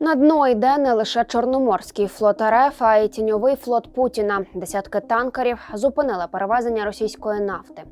На дно йде не лише Чорноморський флот РФ, а й тіньовий флот Путіна. Десятки танкерів зупинили перевезення російської нафти.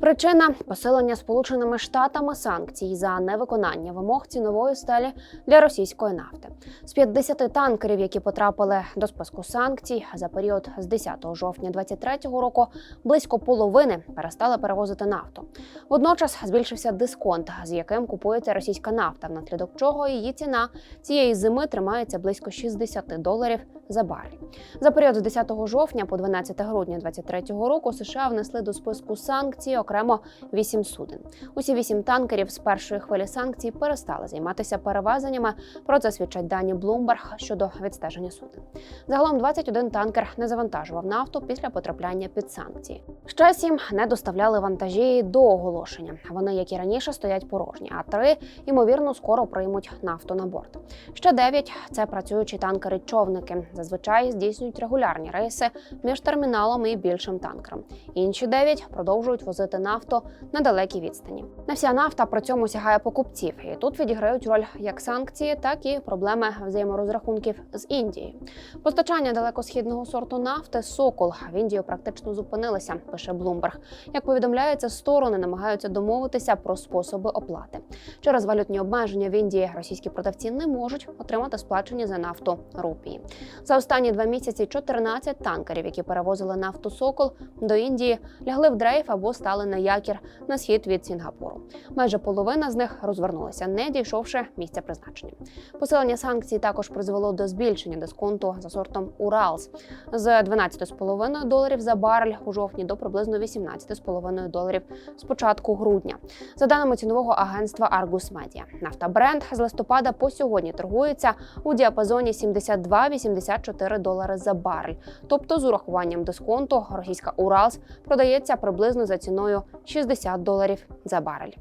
Причина посилення Сполученими Штатами санкцій за невиконання вимог цінової стелі для російської нафти. З 50 танкерів, які потрапили до списку санкцій за період з 10 жовтня 2023 року, близько половини перестали перевозити нафту. Водночас збільшився дисконт, з яким купується російська нафта, внаслідок чого її ціна цієї зими тримається близько 60 доларів за барель. За період з 10 жовтня по 12 грудня 2023 року США внесли до списку санкцій окремо 8 суден. Усі 8 танкерів з першої хвилі санкцій перестали займатися перевезеннями. Про це свідчать дані Bloomberg щодо відстеження суден. Загалом 21 танкер не завантажував нафту після потрапляння під санкції. Ще сім не доставляли вантажі до оголошення. Вони, як і раніше, стоять порожні, а три ймовірно скоро приймуть нафту на борт. Ще дев'ять це працюючі танкери-човники. Зазвичай здійснюють регулярні рейси між терміналом і більшим танкером. Інші дев'ять продовжують возити нафту на далекій відстані. Не вся нафта при цьому сягає покупців, і тут відіграють роль як санкції, так і проблеми взаєморозрахунків з Індією. Постачання далекосхідного сорту нафти Сокол в Індію практично зупинилися, пише Bloomberg. Як повідомляється, сторони намагаються домовитися про способи оплати. Через валютні обмеження в Індії російські продавці не можуть отримати сплачені за нафту рупії. За останні два місяці 14 танкерів, які перевозили нафту Сокол до Індії, лягли в дрейф або стали на якір на схід від Сінгапуру. Майже половина з них розвернулася, не дійшовши місця призначення. Посилення санкцій також призвело до збільшення дисконту за сортом Уралс з 12,5 доларів за барель у жовтні до приблизно 18,5 доларів з початку грудня. За даними цінового агентства Argus Media, Brent з листопада по сьогодні торгується у діапазоні 72-84 долари за барель. Тобто, з урахуванням дисконту, російська Уралс продається приблизно за ціною 60 доларів за барель.